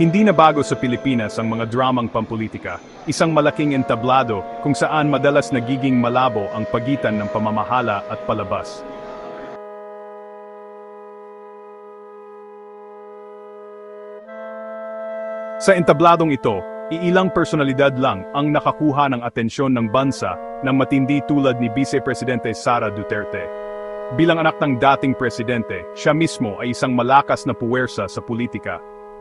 Hindi na bago sa Pilipinas ang mga dramang pampolitika, isang malaking entablado kung saan madalas nagiging malabo ang pagitan ng pamamahala at palabas. Sa entabladong ito, iilang personalidad lang ang nakakuha ng atensyon ng bansa ng matindi tulad ni Vice Presidente Sara Duterte. Bilang anak ng dating presidente, siya mismo ay isang malakas na puwersa sa politika.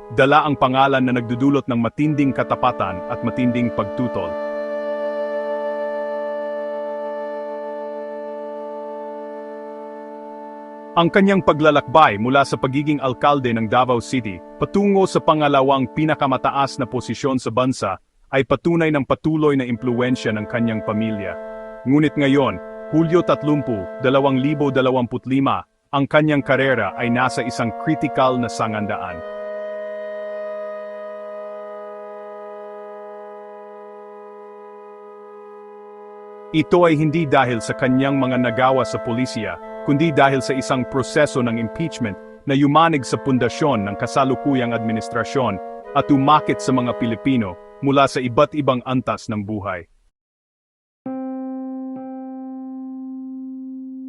Dala ang pangalan na nagdudulot ng matinding katapatan at matinding pagtutol. Ang kanyang paglalakbay mula sa pagiging alkalde ng Davao City patungo sa pangalawang pinakamataas na posisyon sa bansa ay patunay ng patuloy na impluensya ng kanyang pamilya. Ngunit ngayon, Hulyo 30, 2025, ang kanyang karera ay nasa isang critical na sangandaan. Ito ay hindi dahil sa kanyang mga nagawa sa pulisya, kundi dahil sa isang proseso ng impeachment na yumanig sa pundasyon ng kasalukuyang administrasyon at umakit sa mga Pilipino mula sa iba't ibang antas ng buhay.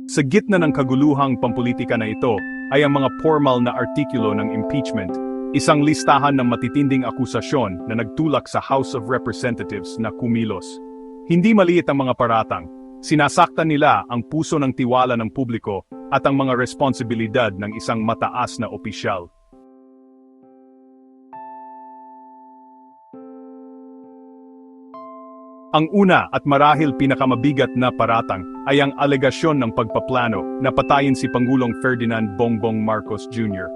Sa gitna ng kaguluhang pampolitika na ito ay ang mga formal na artikulo ng impeachment, isang listahan ng matitinding akusasyon na nagtulak sa House of Representatives na kumilos. Hindi maliit ang mga paratang, sinasaktan nila ang puso ng tiwala ng publiko at ang mga responsibilidad ng isang mataas na opisyal. Ang una at marahil pinakamabigat na paratang ay ang alegasyon ng pagpaplano na patayin si Pangulong Ferdinand Bongbong Marcos Jr.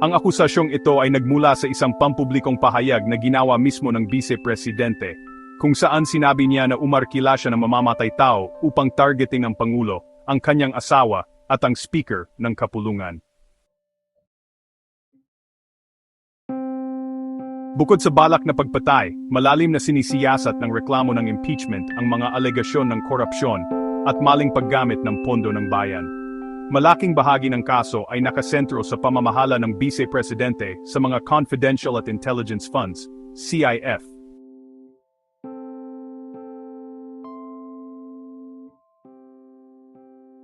Ang akusasyong ito ay nagmula sa isang pampublikong pahayag na ginawa mismo ng Vice Presidente, kung saan sinabi niya na umarkila siya ng mamamatay tao upang targeting ang Pangulo, ang kanyang asawa, at ang Speaker ng Kapulungan. Bukod sa balak na pagpatay, malalim na sinisiyasat ng reklamo ng impeachment ang mga alegasyon ng korupsyon at maling paggamit ng pondo ng bayan. Malaking bahagi ng kaso ay nakasentro sa pamamahala ng Vice Presidente sa mga Confidential at Intelligence Funds, CIF.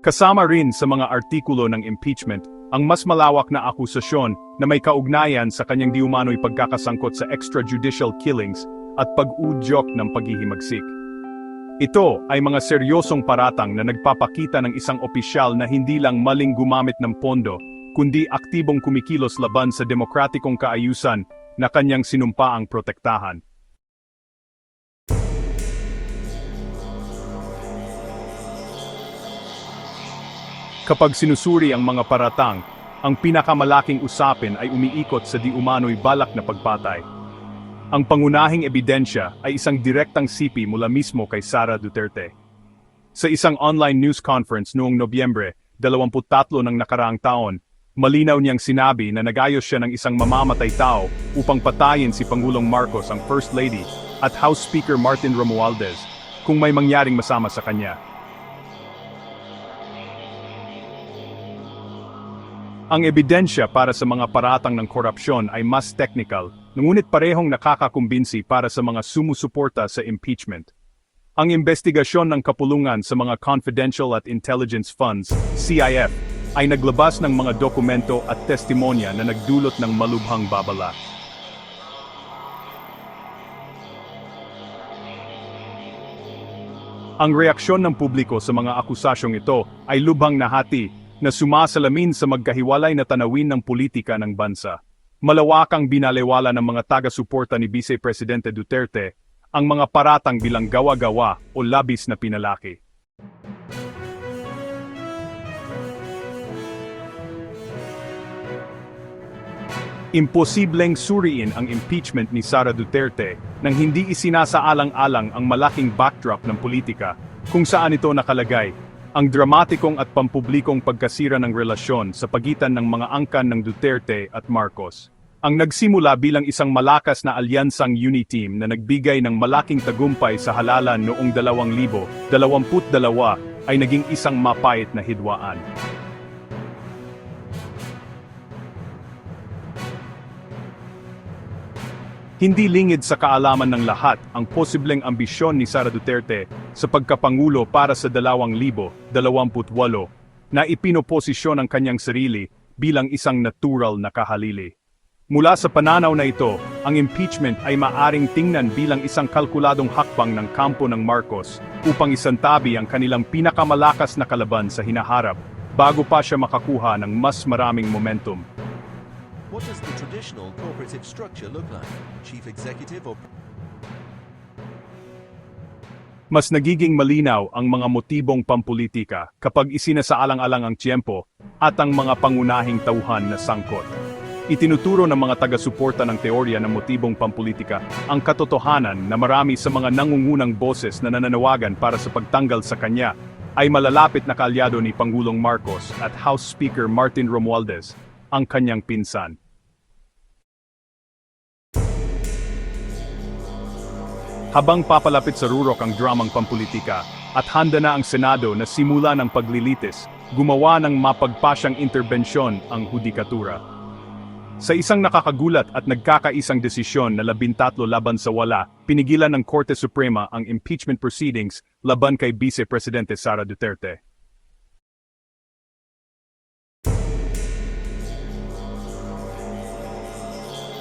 Kasama rin sa mga artikulo ng impeachment ang mas malawak na akusasyon na may kaugnayan sa kanyang diumano'y pagkakasangkot sa extrajudicial killings at pag-udyok ng paghihimagsik. Ito ay mga seryosong paratang na nagpapakita ng isang opisyal na hindi lang maling gumamit ng pondo, kundi aktibong kumikilos laban sa demokratikong kaayusan na kanyang sinumpaang protektahan. Kapag sinusuri ang mga paratang, ang pinakamalaking usapin ay umiikot sa di umano'y balak na pagpatay. Ang pangunahing ebidensya ay isang direktang sipi mula mismo kay Sara Duterte. Sa isang online news conference noong Nobyembre, 23 ng nakaraang taon, malinaw niyang sinabi na nagayos siya ng isang mamamatay tao upang patayin si Pangulong Marcos ang First Lady at House Speaker Martin Romualdez kung may mangyaring masama sa kanya. Ang ebidensya para sa mga paratang ng korupsyon ay mas technical, ngunit parehong nakakakumbinsi para sa mga sumusuporta sa impeachment. Ang investigasyon ng kapulungan sa mga Confidential at Intelligence Funds, CIF, ay naglabas ng mga dokumento at testimonya na nagdulot ng malubhang babala. Ang reaksyon ng publiko sa mga akusasyong ito ay lubhang nahati na sumasalamin sa magkahiwalay na tanawin ng politika ng bansa. Malawakang binalewala ng mga taga-suporta ni Vice Presidente Duterte ang mga paratang bilang gawa-gawa o labis na pinalaki. Imposibleng suriin ang impeachment ni Sara Duterte nang hindi isinasaalang-alang ang malaking backdrop ng politika kung saan ito nakalagay ang dramatikong at pampublikong pagkasira ng relasyon sa pagitan ng mga angkan ng Duterte at Marcos. Ang nagsimula bilang isang malakas na alyansang uniteam na nagbigay ng malaking tagumpay sa halalan noong 2022 ay naging isang mapait na hidwaan. Hindi lingid sa kaalaman ng lahat ang posibleng ambisyon ni Sara Duterte sa pagkapangulo para sa 2028 na ipinoposisyon ang kanyang sarili bilang isang natural na kahalili. Mula sa pananaw na ito, ang impeachment ay maaring tingnan bilang isang kalkuladong hakbang ng kampo ng Marcos upang isantabi ang kanilang pinakamalakas na kalaban sa hinaharap bago pa siya makakuha ng mas maraming momentum. What does the traditional cooperative structure look like? Chief executive or Mas nagiging malinaw ang mga motibong pampolitika kapag isinasaalang-alang ang tiyempo at ang mga pangunahing tauhan na sangkot. Itinuturo ng mga taga-suporta ng teorya ng motibong pampolitika ang katotohanan na marami sa mga nangungunang boses na nananawagan para sa pagtanggal sa kanya ay malalapit na kaalyado ni Pangulong Marcos at House Speaker Martin Romualdez, ang kanyang pinsan. Habang papalapit sa rurok ang dramang pampolitika at handa na ang Senado na simula ng paglilitis, gumawa ng mapagpasyang interbensyon ang hudikatura. Sa isang nakakagulat at nagkakaisang desisyon na labintatlo laban sa wala, pinigilan ng Korte Suprema ang impeachment proceedings laban kay Vice Presidente Sara Duterte.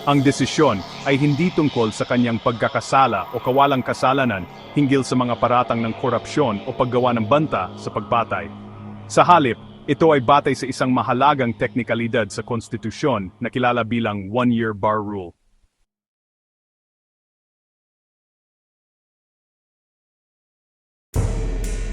Ang desisyon ay hindi tungkol sa kanyang pagkakasala o kawalang kasalanan hinggil sa mga paratang ng korupsyon o paggawa ng banta sa pagpatay. Sa halip, ito ay batay sa isang mahalagang teknikalidad sa konstitusyon na kilala bilang one-year bar rule.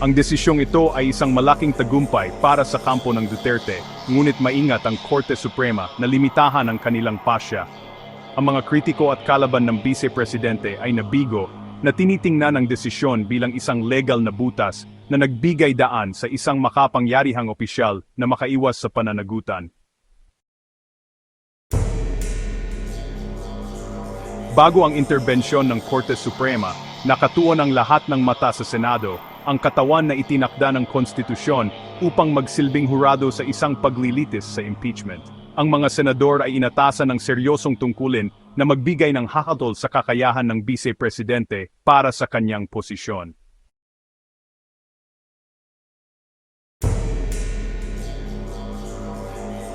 Ang desisyong ito ay isang malaking tagumpay para sa kampo ng Duterte, ngunit maingat ang Korte Suprema na limitahan ang kanilang pasya. Ang mga kritiko at kalaban ng Vice Presidente ay nabigo na tinitingnan ang desisyon bilang isang legal na butas na nagbigay daan sa isang makapangyarihang opisyal na makaiwas sa pananagutan. Bago ang interbensyon ng Korte Suprema, nakatuon ang lahat ng mata sa Senado, ang katawan na itinakda ng konstitusyon upang magsilbing hurado sa isang paglilitis sa impeachment. Ang mga senador ay inatasan ng seryosong tungkulin na magbigay ng hakatol sa kakayahan ng Vice Presidente para sa kanyang posisyon.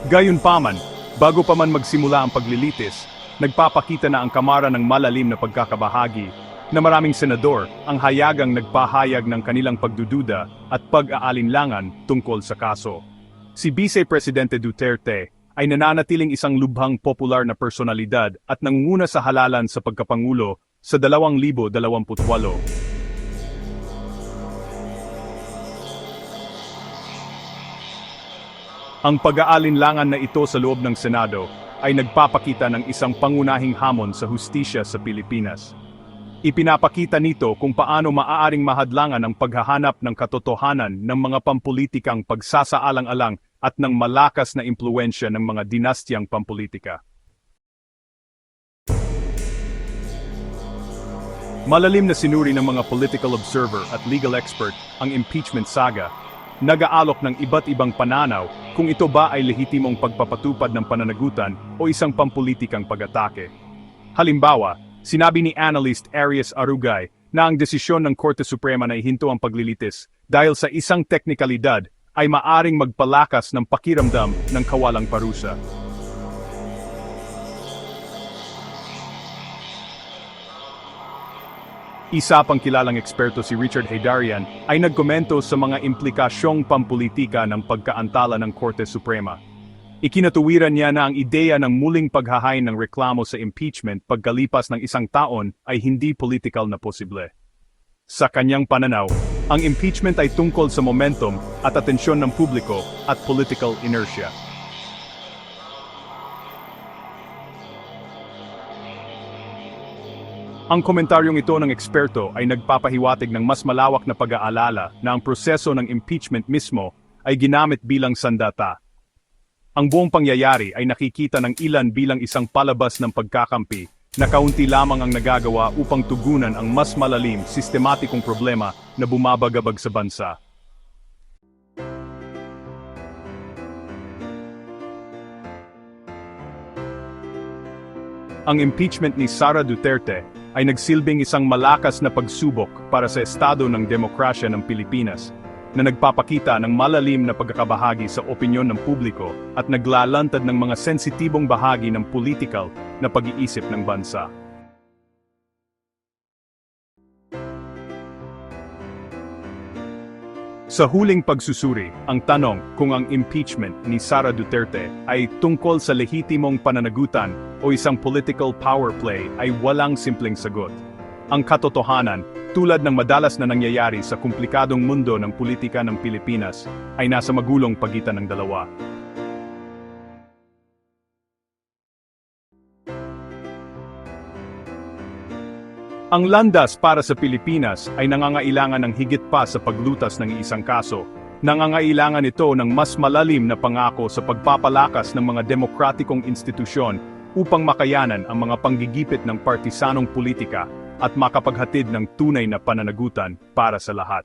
Gayunpaman, bago pa man magsimula ang paglilitis, nagpapakita na ang kamara ng malalim na pagkakabahagi na maraming senador ang hayagang nagpahayag ng kanilang pagdududa at pag-aalinlangan tungkol sa kaso. Si Vice Presidente Duterte ay nananatiling isang lubhang popular na personalidad at nangunguna sa halalan sa pagkapangulo sa 2028. Ang pag-aalinlangan na ito sa loob ng Senado ay nagpapakita ng isang pangunahing hamon sa hustisya sa Pilipinas. Ipinapakita nito kung paano maaaring mahadlangan ang paghahanap ng katotohanan ng mga pampulitikang pagsasaalang-alang at ng malakas na impluensya ng mga dinastyang pampulitika. Malalim na sinuri ng mga political observer at legal expert ang impeachment saga, nag-aalok ng iba't ibang pananaw kung ito ba ay lehitimong pagpapatupad ng pananagutan o isang pampulitikang pag-atake. Halimbawa, sinabi ni analyst Arias Arugay na ang desisyon ng Korte Suprema na ihinto ang paglilitis dahil sa isang teknikalidad ay maaring magpalakas ng pakiramdam ng kawalang parusa. Isa pang kilalang eksperto si Richard Heydarian ay nagkomento sa mga implikasyong pampulitika ng pagkaantala ng Korte Suprema. Ikinatuwiran niya na ang ideya ng muling paghahain ng reklamo sa impeachment pagkalipas ng isang taon ay hindi political na posible. Sa kanyang pananaw, ang impeachment ay tungkol sa momentum at atensyon ng publiko at political inertia. Ang komentaryong ito ng eksperto ay nagpapahiwatig ng mas malawak na pag-aalala na ang proseso ng impeachment mismo ay ginamit bilang sandata. Ang buong pangyayari ay nakikita ng ilan bilang isang palabas ng pagkakampi na kaunti lamang ang nagagawa upang tugunan ang mas malalim, sistematikong problema na bumabagabag sa bansa. Ang impeachment ni Sara Duterte ay nagsilbing isang malakas na pagsubok para sa estado ng demokrasya ng Pilipinas na nagpapakita ng malalim na pagkakabahagi sa opinyon ng publiko at naglalantad ng mga sensitibong bahagi ng political na pag-iisip ng bansa. Sa huling pagsusuri, ang tanong kung ang impeachment ni Sara Duterte ay tungkol sa lehitimong pananagutan o isang political power play ay walang simpleng sagot. Ang katotohanan, tulad ng madalas na nangyayari sa komplikadong mundo ng politika ng Pilipinas, ay nasa magulong pagitan ng dalawa. Ang landas para sa Pilipinas ay nangangailangan ng higit pa sa paglutas ng isang kaso. Nangangailangan ito ng mas malalim na pangako sa pagpapalakas ng mga demokratikong institusyon upang makayanan ang mga panggigipit ng partisanong politika at makapaghatid ng tunay na pananagutan para sa lahat.